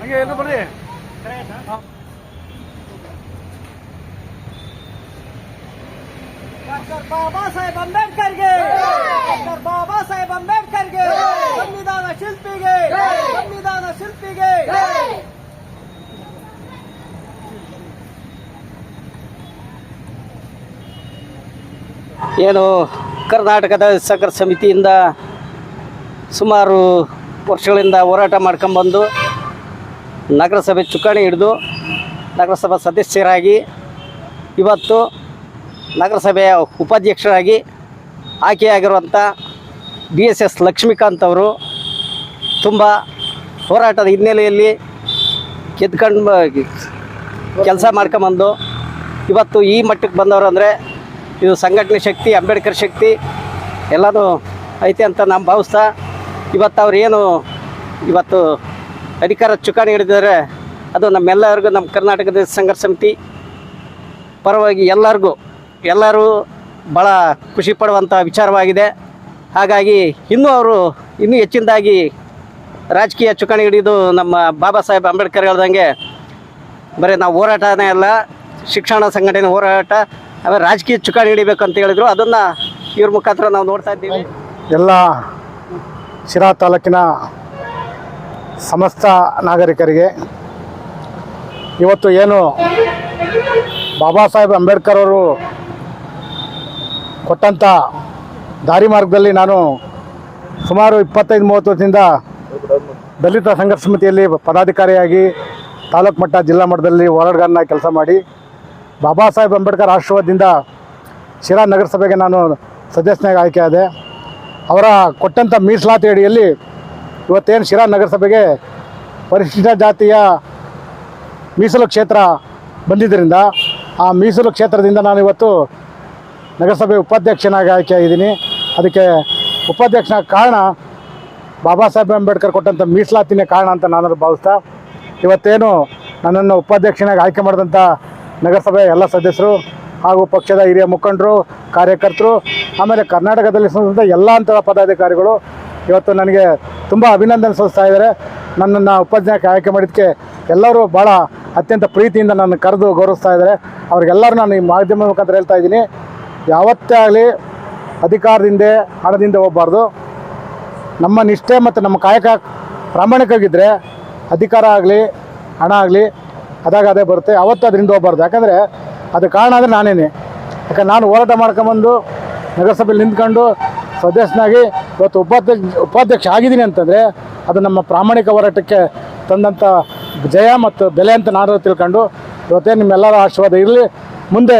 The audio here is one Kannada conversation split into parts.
ಹಂಗೆ ಎಲ್ಲ ಬರ್ರಿ. ಡಾಕ್ಟರ್ ಬಾಬಾ ಸಾಹೇಬ್ ಅಂಬೇಡ್ಕರ್ಗೆ. ಡಾಕ್ಟರ್ ಬಾಬಾ ಸಾಹೇಬ್ ಅಂಬೇಡ್ಕರ್ಗೆ. ಸಂವಿಧಾನ ಶಿಲ್ಪಿಗೆ. ಸಂವಿಧಾನ ಶಿಲ್ಪಿಗೆ. ಏನು ಕರ್ನಾಟಕದ ಸಹಕಾರ ಸಮಿತಿಯಿಂದ ಸುಮಾರು ವರ್ಷಗಳಿಂದ ಹೋರಾಟ ಮಾಡ್ಕೊಂಬಂದು ನಗರಸಭೆ ಚುಕ್ಕಾಣಿ ಹಿಡಿದು ನಗರಸಭಾ ಸದಸ್ಯರಾಗಿ, ಇವತ್ತು ನಗರಸಭೆಯ ಉಪಾಧ್ಯಕ್ಷರಾಗಿ ಆಯ್ಕೆಯಾಗಿರುವಂಥ ಬಿ ಎಸ್ ಎಸ್ ಲಕ್ಷ್ಮೀಕಾಂತ್ ಅವರು ತುಂಬ ಹೋರಾಟದ ಹಿನ್ನೆಲೆಯಲ್ಲಿ ಗೆದ್ಕೊಂಡು ಕೆಲಸ ಮಾಡ್ಕೊಂಬಂದು, ಇವತ್ತು ಈ ಮಟ್ಟಕ್ಕೆ ಬಂದವರು ಅಂದರೆ ಇದು ಸಂಘಟನೆ ಶಕ್ತಿ, ಅಂಬೇಡ್ಕರ್ ಶಕ್ತಿ, ಎಲ್ಲನೂ ಐತೆ ಅಂತ ನಮ್ಮ ಭಾವಿಸ್ತಾ, ಇವತ್ತು ಅವ್ರು ಏನು ಇವತ್ತು ಅಧಿಕಾರ ಚುಕ್ಕಾಣಿ ಹಿಡಿದಿದ್ದಾರೆ, ಅದು ನಮ್ಮೆಲ್ಲರಿಗೂ ನಮ್ಮ ಕರ್ನಾಟಕದ ಸಂಘರ್ಷ ಸಮಿತಿ ಪರವಾಗಿ ಎಲ್ಲರಿಗೂ, ಎಲ್ಲರೂ ಭಾಳ ಖುಷಿ ಪಡುವಂಥ ವಿಚಾರವಾಗಿದೆ. ಹಾಗಾಗಿ ಇನ್ನೂ ಅವರು ಇನ್ನೂ ಹೆಚ್ಚಿನದಾಗಿ ರಾಜಕೀಯ ಚುಕ್ಕಾಣಿ ಹಿಡಿದು ನಮ್ಮ ಬಾಬಾ ಸಾಹೇಬ್ ಅಂಬೇಡ್ಕರ್ ಹೇಳ್ದಂಗೆ, ಬರೀ ನಾವು ಹೋರಾಟನೇ ಅಲ್ಲ, ಶಿಕ್ಷಣ ಸಂಘಟನೆ ಹೋರಾಟ ಆಮೇಲೆ ರಾಜಕೀಯ ಚುಕ್ಕಾಣಿ ಹಿಡಿಬೇಕು ಅಂತ ಹೇಳಿದ್ರು. ಅದನ್ನ ಇವ್ರ ಮುಖಾಂತರ ನಾವು ನೋಡ್ತಾ ಇದ್ದೀವಿ. ಎಲ್ಲ ಶಿರಾ ತಾಲೂಕಿನ ಸಮಸ್ತ ನಾಗರಿಕರಿಗೆ ಇವತ್ತು ಏನು ಬಾಬಾ ಸಾಹೇಬ್ ಅಂಬೇಡ್ಕರ್ ಅವರು ಕೊಟ್ಟಂಥ ದಾರಿ ಮಾರ್ಗದಲ್ಲಿ ನಾನು ಸುಮಾರು ಇಪ್ಪತ್ತೈದು, ಮೂವತ್ತು ವರ್ಷದಿಂದ ದಲಿತ ಸಂಘರ್ಷ ಸಮಿತಿಯಲ್ಲಿ ಪದಾಧಿಕಾರಿಯಾಗಿ ತಾಲೂಕು ಮಟ್ಟ ಜಿಲ್ಲಾ ಮಟ್ಟದಲ್ಲಿ ಹೋರಾಟಗಾರನ ಕೆಲಸ ಮಾಡಿ ಬಾಬಾ ಸಾಹೇಬ್ ಅಂಬೇಡ್ಕರ್ ಆಶೀರ್ವಾದದಿಂದ ಶಿರಾ ನಗರಸಭೆಗೆ ನಾನು ಸದಸ್ಯನಾಗಿ ಆಯ್ಕೆಯಾದೆ ಅವರ ಕೊಟ್ಟಂಥ ಮೀಸಲಾತಿ ಅಡಿಯಲ್ಲಿ ಇವತ್ತೇನು ಶಿರಾ ನಗರಸಭೆಗೆ ಪರಿಶಿಷ್ಟ ಜಾತಿಯ ಮೀಸಲು ಕ್ಷೇತ್ರ ಬಂದಿದ್ದರಿಂದ ಆ ಮೀಸಲು ಕ್ಷೇತ್ರದಿಂದ ನಾನು ಇವತ್ತು ನಗರಸಭೆ ಉಪಾಧ್ಯಕ್ಷನಾಗಿ ಆಯ್ಕೆಯಾಗಿದ್ದೀನಿ ಅದಕ್ಕೆ ಉಪಾಧ್ಯಕ್ಷನ ಕಾರಣ ಬಾಬಾ ಸಾಹೇಬ್ ಅಂಬೇಡ್ಕರ್ ಕೊಟ್ಟಂಥ ಮೀಸಲಾತಿನೇ ಕಾರಣ ಅಂತ ನಾನು ಭಾವಿಸ್ತಾ, ಇವತ್ತೇನು ನನ್ನನ್ನು ಉಪಾಧ್ಯಕ್ಷನಾಗಿ ಆಯ್ಕೆ ಮಾಡಿದಂಥ ನಗರಸಭೆ ಎಲ್ಲ ಸದಸ್ಯರು ಹಾಗೂ ಪಕ್ಷದ ಹಿರಿಯ ಮುಖಂಡರು, ಕಾರ್ಯಕರ್ತರು, ಆಮೇಲೆ ಕರ್ನಾಟಕದಲ್ಲಿ ಸಂಬಂಧ ಎಲ್ಲ ಹಂತದ ಪದಾಧಿಕಾರಿಗಳು ಇವತ್ತು ನನಗೆ ತುಂಬ ಅಭಿನಂದನೆ ಸಲ್ಲಿಸ್ತಾ ಇದ್ದಾರೆ. ನನ್ನನ್ನು ಉಪಾಧ್ಯಾಯಕ್ಕೆ ಆಯ್ಕೆ ಮಾಡಿದ್ದಕ್ಕೆ ಎಲ್ಲರೂ ಭಾಳ ಅತ್ಯಂತ ಪ್ರೀತಿಯಿಂದ ನನ್ನ ಕರೆದು ಗೌರವಿಸ್ತಾ ಇದ್ದಾರೆ. ಅವ್ರಿಗೆಲ್ಲರೂ ನಾನು ಈ ಮಾಧ್ಯಮ ಮುಖಾಂತರ ಹೇಳ್ತಾ ಇದ್ದೀನಿ. ಯಾವತ್ತೇ ಆಗಲಿ ಅಧಿಕಾರದಿಂದ, ಹಣದಿಂದ ಹೋಗಬಾರ್ದು. ನಮ್ಮ ನಿಷ್ಠೆ ಮತ್ತು ನಮ್ಮ ಕಾಯಕ ಪ್ರಾಮಾಣಿಕವಾಗಿದ್ದರೆ ಅಧಿಕಾರ ಆಗಲಿ, ಹಣ ಆಗಲಿ ಅದಾಗ ಅದೇ ಬರುತ್ತೆ, ಅವತ್ತು ಅದರಿಂದ ಹೋಗ್ಬಾರ್ದು. ಯಾಕಂದರೆ ಅದು ಕಾರಣ ಅಂದರೆ ನಾನೇನೆ. ಯಾಕಂದ್ರೆ ನಾನು ಹೋರಾಟ ಮಾಡ್ಕೊಂಬಂದು ನಗರಸಭೆಯಲ್ಲಿ ನಿಂತ್ಕೊಂಡು ಸದಸ್ಯನಾಗಿ ಇವತ್ತು ಉಪಾಧ್ಯಕ್ಷ ಉಪಾಧ್ಯಕ್ಷ ಆಗಿದ್ದೀನಿ ಅಂತಂದರೆ ಅದು ನಮ್ಮ ಪ್ರಾಮಾಣಿಕ ಹೋರಾಟಕ್ಕೆ ತಂದಂಥ ಜಯ ಮತ್ತು ಬೆಲೆ ಅಂತ ನಾನು ತಿಳ್ಕೊಂಡು ಇವತ್ತೇ ನಿಮ್ಮೆಲ್ಲರ ಆಶೀರ್ವಾದ ಇರಲಿ. ಮುಂದೆ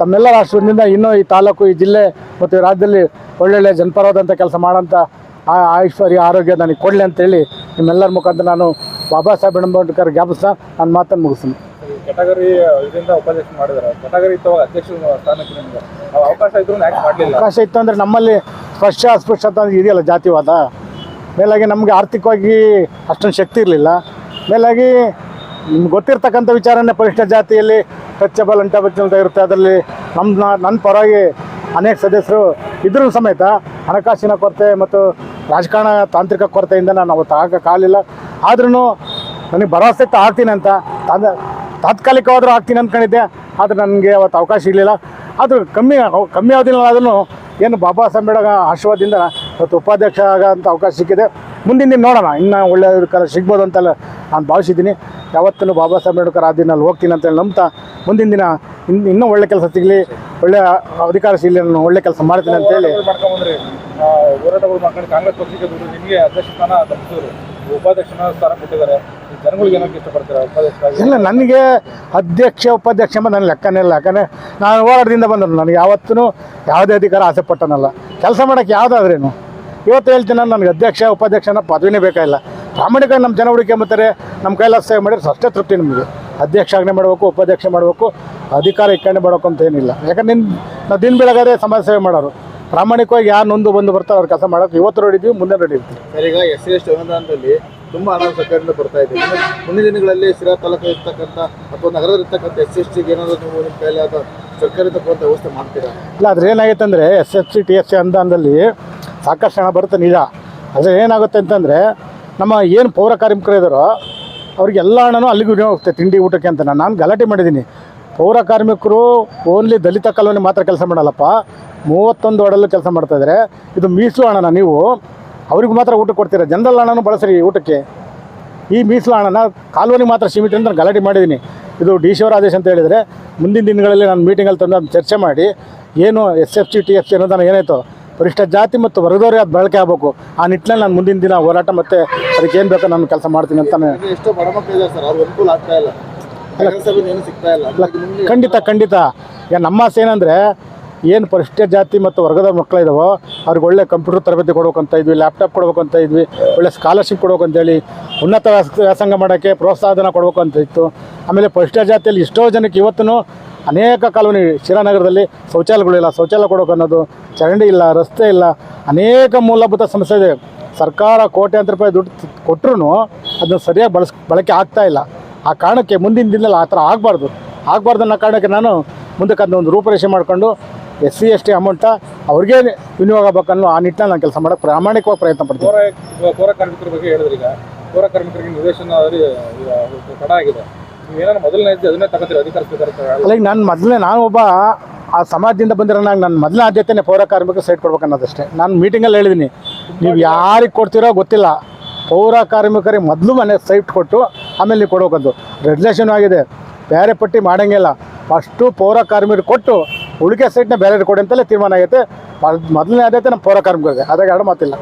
ತಮ್ಮೆಲ್ಲರ ಆಶೀರ್ವಾದದಿಂದ ಇನ್ನೂ ಈ ತಾಲೂಕು, ಈ ಜಿಲ್ಲೆ ಮತ್ತು ಈ ರಾಜ್ಯದಲ್ಲಿ ಒಳ್ಳೊಳ್ಳೆ ಜನಪರವಾದಂಥ ಕೆಲಸ ಮಾಡೋಂಥ ಆ ಐಶ್ವರ್ಯ, ಆರೋಗ್ಯ ನನಗೆ ಕೊಡಲಿ ಅಂತೇಳಿ ನಿಮ್ಮೆಲ್ಲರ ಮುಖಾಂತರ ನಾನು ಬಾಬಾ ಸಾಹೇಬ್ ಅಂಬೇಡ್ಕರ್ ಜ್ಞಾಪಿಸ್ತಾ ನನ್ನ ಮಾತನ್ನು ಮುಗಿಸ್ತೀನಿ. ಕೆಟಗರಿ ಇದರಿಂದ ಉಪಾಧ್ಯಕ್ಷ ಮಾಡಿದ್ದಾರೆ ಕೆಟಗರಿ ಇತ್ತವಾಗ ಅಧ್ಯಕ್ಷ ಸ್ಥಾನಕ್ಕೆ ನಿಮ್ಗೆ ಅವ್ ಅವಕಾಶ ಇದ್ರು ಯಾಕೆ ಮಾಡಲಿಲ್ಲ? ಅವಕಾಶ ಇತ್ತು ಅಂದರೆ ನಮ್ಮಲ್ಲಿ ಸ್ಪರ್ಶ ಅಸ್ಪೃಶ್ಯ ಅಂತ ಇದೆಯಲ್ಲ ಜಾತಿವಾದ? ಮೇಲಾಗಿ ನಮಗೆ ಆರ್ಥಿಕವಾಗಿ ಅಷ್ಟೊಂದು ಶಕ್ತಿ ಇರಲಿಲ್ಲ. ಮೇಲಾಗಿ ನಿಮ್ಗೆ ಗೊತ್ತಿರ್ತಕ್ಕಂಥ ವಿಚಾರನೇ ಪರಿಷ್ಠ ಜಾತಿಯಲ್ಲಿ ಟಚಬಲ್ ಅಂಟಬಲ್ ಅಂತ ಇರುತ್ತೆ. ಅದರಲ್ಲಿ ನಮ್ಮ ನನ್ನ ಪರವಾಗಿ ಅನೇಕ ಸದಸ್ಯರು ಇದ್ರೂ ಸಮೇತ ಹಣಕಾಸಿನ ಕೊರತೆ ಮತ್ತು ರಾಜಕಾರಣ ತಾಂತ್ರಿಕ ಕೊರತೆಯಿಂದ ನಾನು ಅವತ್ತು ಆಗಕ್ಕಾಗಲಿಲ್ಲ ಆದ್ರೂ ನನಗೆ ಭರವಸೆ ತಾಳ್ತೀನಿ ಅಂತ. ತಾದ- ತಾತ್ಕಾಲಿಕವಾದರೂ ಹಾಕ್ತೀನಿ ಅಂದ್ಕೊಂಡಿದ್ದೆ ಆದರೆ ನನಗೆ ಅವತ್ತು ಅವಕಾಶ ಇರಲಿಲ್ಲ. ಆದರೂ ಕಮ್ಮಿ ಕಮ್ಮಿ ಆದಿಲ್ಲ ಅದನ್ನು ಏನು ಬಾಬಾ ಸಾಹೇಬ್ ಆಶೀರ್ವಾದದಿಂದ ಇವತ್ತು ಉಪಾಧ್ಯಕ್ಷ ಆಗೋಂಥ ಅವಕಾಶ ಸಿಕ್ಕಿದೆ. ಮುಂದಿನ ದಿನ ನೋಡೋಣ. ಇನ್ನೂ ಒಳ್ಳೆಯ ಕಾಲ ಸಿಗ್ಬೋದು ಅಂತೆಲ್ಲ ನಾನು ಭಾವಿಸಿದ್ದೀನಿ. ಯಾವತ್ತೂ ಬಾಬಾ ಸಾಹೇಬ್ ಅಂಬೇಡ್ಕರ್ ಆ ದಿನಲ್ಲಿ ಹೋಗ್ತೀನಿ ಅಂತೇಳಿ ನಂಬ್ತಾ ಮುಂದಿನ ದಿನ ಇನ್ನು ಇನ್ನೂ ಒಳ್ಳೆ ಕೆಲಸ ಸಿಗಲಿ, ಒಳ್ಳೆ ಅಧಿಕಾರ ಸಿಗಲಿ, ನಾನು ಒಳ್ಳೆ ಕೆಲಸ ಮಾಡ್ತೀನಿ ಅಂತೇಳಿ. ಹೋರಾಟಗಳು ಕಾಂಗ್ರೆಸ್ ಪಕ್ಷಕ್ಕೆ ನಿಮಗೆ ಅಧ್ಯಕ್ಷ ಸ್ಥಾನ ಇಲ್ಲ, ನನಗೆ ಅಧ್ಯಕ್ಷ, ಉಪಾಧ್ಯಕ್ಷ ಎಂಬ ನನ್ನ ಲೆಕ್ಕನೇ ಇಲ್ಲ. ಯಾಕಂದರೆ ನಾನು ಹೋರಾಟದಿಂದ ಬಂದರು ನನಗೆ ಯಾವತ್ತೂ ಯಾವುದೇ ಅಧಿಕಾರ ಆಸೆ ಪಟ್ಟನಲ್ಲ. ಕೆಲಸ ಮಾಡೋಕ್ಕೆ ಯಾವುದಾದ್ರೇನು. ಇವತ್ತು ಹೇಳ್ತೀನಿ ನಾನು, ನನಗೆ ಅಧ್ಯಕ್ಷ, ಉಪಾಧ್ಯಕ್ಷನ ಪದವಿನೇ ಬೇಕಾಗಿಲ್ಲ. ಪ್ರಾಮಾಣಿಕ ನಮ್ಮ ಜನ ಹುಡುಕೊಂಬತ್ತಾರೆ ನಮ್ಮ ಕೈಲಾಸ ಸೇವೆ ಮಾಡಿದ್ರೆ ಅಷ್ಟೇ ತೃಪ್ತಿ ನಿಮಗೆ. ಅಧ್ಯಕ್ಷ ಆಜ್ಞೆ ಮಾಡಬೇಕು, ಉಪಾಧ್ಯಕ್ಷ ಮಾಡಬೇಕು, ಅಧಿಕಾರ ಇಕ್ಕಣೆ ಮಾಡಬೇಕು ಅಂತ ಏನಿಲ್ಲ. ಯಾಕಂದ್ರೆ ನಿನ್ನ ನಾವು ದಿನ ಬೆಳಗಾದ್ರೆ ಸಮಾಜ ಸೇವೆ ಮಾಡೋರು. ಪ್ರಾಮಾಣಿಕವಾಗಿ ಯಾರು ನೊಂದು ಬಂದು ಬರ್ತಾರೆ ಅವ್ರ ಕೆಲಸ ಮಾಡೋಕೆ ಇವತ್ತು ನೋಡಿದ್ವಿ ಮುಂದೆ ನೋಡಿದ್ವಿ ಸರ್ ಈಗ ಎಸ್ ಸಿ ಎಸ್ ಟಿ ಅನುದಾನದಲ್ಲಿ ತುಂಬಾ ಹಣ ಸರ್ಕಾರದಿಂದ ಬರ್ತಾ ಇದೆ. ಮುಂದಿನ ದಿನಗಳಲ್ಲಿ ಶಿರಾ ತಾಲೂಕು ಇರ್ತಕ್ಕಂಥ ಅಥವಾ ನಗರದಲ್ಲಿ ಇರ್ತಕ್ಕಂಥ ಎಸ್ ಎಸ್ ಟಿಗೆ ಏನಾದರೂ ನೀವು ನಿಮ್ಮ ಕೈಲಿ ಆದ ಸರ್ಕಾರದಿಂದ ಕೊಡುವಂಥ ವ್ಯವಸ್ಥೆ ಮಾಡ್ತೀರಾ? ಇಲ್ಲ ಅದ್ರ ಏನಾಗೈತೆ ಅಂದರೆ S F C T S C ಅನುದಾನದಲ್ಲಿ ಸಾಕಷ್ಟು ಹಣ ಬರುತ್ತೆ ನಿಜ. ಆದರೆ ಏನಾಗುತ್ತೆ ಅಂತಂದರೆ ನಮ್ಮ ಏನು ಪೌರ ಕಾರ್ಮಿಕರು ಇದ್ದಾರೋ ಅವ್ರಿಗೆ ಎಲ್ಲ ಹಣನೂ ಅಲ್ಲಿಗೂ ಹೋಗುತ್ತೆ ತಿಂಡಿ ಊಟಕ್ಕೆ ಅಂತ. ನಾನು ಗಲಾಟೆ ಮಾಡಿದ್ದೀನಿ. ಪೌರ ಕಾರ್ಮಿಕರು ಓನ್ಲಿ ದಲಿತ ಕಾಲೋನಿ ಮಾತ್ರ ಕೆಲಸ ಮಾಡಲ್ಲಪ್ಪ. ಮೂವತ್ತೊಂದು ಒಡಲು ಕೆಲಸ ಮಾಡ್ತಾ ಇದ್ದಾರೆ ಇದು ಮೀಸಲು ಹಣನ ನೀವು. ಅವ್ರಿಗೂ ಮಾತ್ರ ಊಟ ಕೊಡ್ತೀರಾ? ಜನರಲ್ ಹಣನೂ ಬಳಸ್ರಿ ಊಟಕ್ಕೆ. ಈ ಮೀಸಲು ಹಣನ ಕಾಲೋನಿ ಮಾತ್ರ ಸೀಮಿತ ಅಂತ ಗಲಾಟೆ ಮಾಡಿದ್ದೀನಿ. ಇದು ಡಿ ಸಿ ಅವರ ಆದೇಶ ಅಂತ ಹೇಳಿದರೆ ಮುಂದಿನ ದಿನಗಳಲ್ಲಿ ನಾನು ಮೀಟಿಂಗಲ್ಲಿ ತಂದು ಚರ್ಚೆ ಮಾಡಿ ಏನು S F C, T F C ಅನ್ನೋದನ್ನ ಏನಾಯಿತು? ಪರಿಷ್ಠ ಜಾತಿ ಮತ್ತು ವರ್ಗದವರೇ ಅದು ಬಳಕೆ ಆಗಬೇಕು. ಆ ನಿಟ್ಟಿನಲ್ಲಿ ನಾನು ಮುಂದಿನ ದಿನ ಹೋರಾಟ ಮತ್ತು ಏನು ಬೇಕೋ ನಾನು ಕೆಲಸ ಮಾಡ್ತೀನಿ ಅಂತ ಖಂಡಿತ ಖಂಡಿತ. ಈಗ ನಮ್ಮ ಆಸೆ ಏನಂದರೆ ಏನು ಪರಿಷ್ಠ ಜಾತಿ ಮತ್ತು ವರ್ಗದ ಮಕ್ಕಳಿದಾವೋ ಅವ್ರಿಗೆ ಒಳ್ಳೆ ಕಂಪ್ಯೂಟರ್ ತರಬೇತಿ ಕೊಡ್ಬೇಕಂತ ಅಂತ ಇದ್ವಿ ಲ್ಯಾಪ್ಟಾಪ್ ಕೊಡ್ಬೇಕಂತ ಅಂತ ಇದ್ವಿ ಒಳ್ಳೆ ಸ್ಕಾಲರ್ಶಿಪ್ ಕೊಡ್ಬೇಕಂತೇಳಿ ಉನ್ನತ ವ್ಯಾಸ- ವ್ಯಾಸಂಗ ಮಾಡೋಕ್ಕೆ ಪ್ರೋತ್ಸಾಹಧನ ಕೊಡಬೇಕು ಅಂತ ಇತ್ತು. ಆಮೇಲೆ ಪರಿಷ್ಠ ಜಾತಿಯಲ್ಲಿ ಎಷ್ಟೋ ಜನಕ್ಕೆ ಇವತ್ತು ಅನೇಕ ಕಾಲೋನಿ ಶಿರಾನಗರದಲ್ಲಿ ಶೌಚಾಲಯಗಳಿಲ್ಲ ಶೌಚಾಲಯ ಕೊಡಬೇಕು ಅನ್ನೋದು ಚರಂಡಿ ಇಲ್ಲ ರಸ್ತೆ ಇಲ್ಲ ಅನೇಕ ಮೂಲಭೂತ ಸಮಸ್ಯೆ ಇದೆ. ಸರ್ಕಾರ ಕೋಟ್ಯಾಂತರ ರೂಪಾಯಿ ದುಡ್ಡು ಕೊಟ್ಟರು ಅದನ್ನು ಸರಿಯಾಗಿ ಬಳಸ್ ಬಳಕೆ ಆಗ್ತಾ ಇಲ್ಲ. ಆ ಕಾರಣಕ್ಕೆ ಮುಂದಿನ ದಿನದಲ್ಲಿ ಆ ಥರ ಆಗಬಾರ್ದು. ಆಗಬಾರ್ದು ಅನ್ನೋ ಕಾರಣಕ್ಕೆ ನಾನು ಮುಂದಕ್ಕೆ ಅದನ್ನ ಒಂದು ರೂಪರೇಷೆ ಮಾಡಿಕೊಂಡು S C S T amount ಅವ್ರಿಗೆ ವಿನಿಯೋಗ ಆಗಬೇಕನ್ನೋ ಆ ನಿಟ್ಟಿನಲ್ಲಿ ನಾನು ಕೆಲಸ ಮಾಡೋಕ್ಕೆ ಪ್ರಾಮಾಣಿಕವಾಗಿ ಪ್ರಯತ್ನ ಪಡ್ತೀನಿ. ಪೌರ ಕಾರ್ಮಿಕರ ಬಗ್ಗೆ ಹೇಳಿದ್ರಿ ಈಗ ಪೌರ ಕಾರ್ಮಿಕರಿಗೆ ಈಗ ತಡ ಆಗಿದೆ. ಅಲ್ಲ ಈಗ ನಾನು ಮೊದಲೇ ನಾನು ಒಬ್ಬ ಆ ಸಮಾಜದಿಂದ ಬಂದಿರೋ ನಾನು ನನ್ನ ಮೊದಲನೇ ಆದ್ಯತೆನೇ ಪೌರ ಕಾರ್ಮಿಕ ಸೈಟ್ ಕೊಡ್ಬೇಕು ಅನ್ನೋದಷ್ಟೇ ನಾನು ಮೀಟಿಂಗಲ್ಲಿ ಹೇಳಿದ್ದೀನಿ ನೀವು ಯಾರಿಗೆ ಕೊಡ್ತೀರೋ ಗೊತ್ತಿಲ್ಲ. ಪೌರ ಕಾರ್ಮಿಕರಿಗೆ ಮೊದಲು ಮನೆ ಸೈಟ್ ಕೊಟ್ಟು ಆಮೇಲೆ ನೀವು ಕೊಡೋಕಂದು ರೆಗ್ಯುಲೇಷನ್ ಆಗಿದೆ. ಬೇರೆ ಪಟ್ಟಿ ಮಾಡೋಂಗಿಲ್ಲ. ಫಸ್ಟು ಪೌರ ಕಾರ್ಮಿಕರು ಕೊಟ್ಟು ಉಳಿಕೆ ಸೈಟ್ನ ಬೇರೆ ಕೊಡಿ ಅಂತಲೇ ತೀರ್ಮಾನ ಆಗೈತೆ. ಮೊದಲನೇ ಆದ್ಯತೆ ನಮ್ಮ ಪೌರ ಕಾರ್ಮಿಕರಿಗೆ. ಅದಾಗ ಎರಡು ಮಾತಿಲ್ಲ.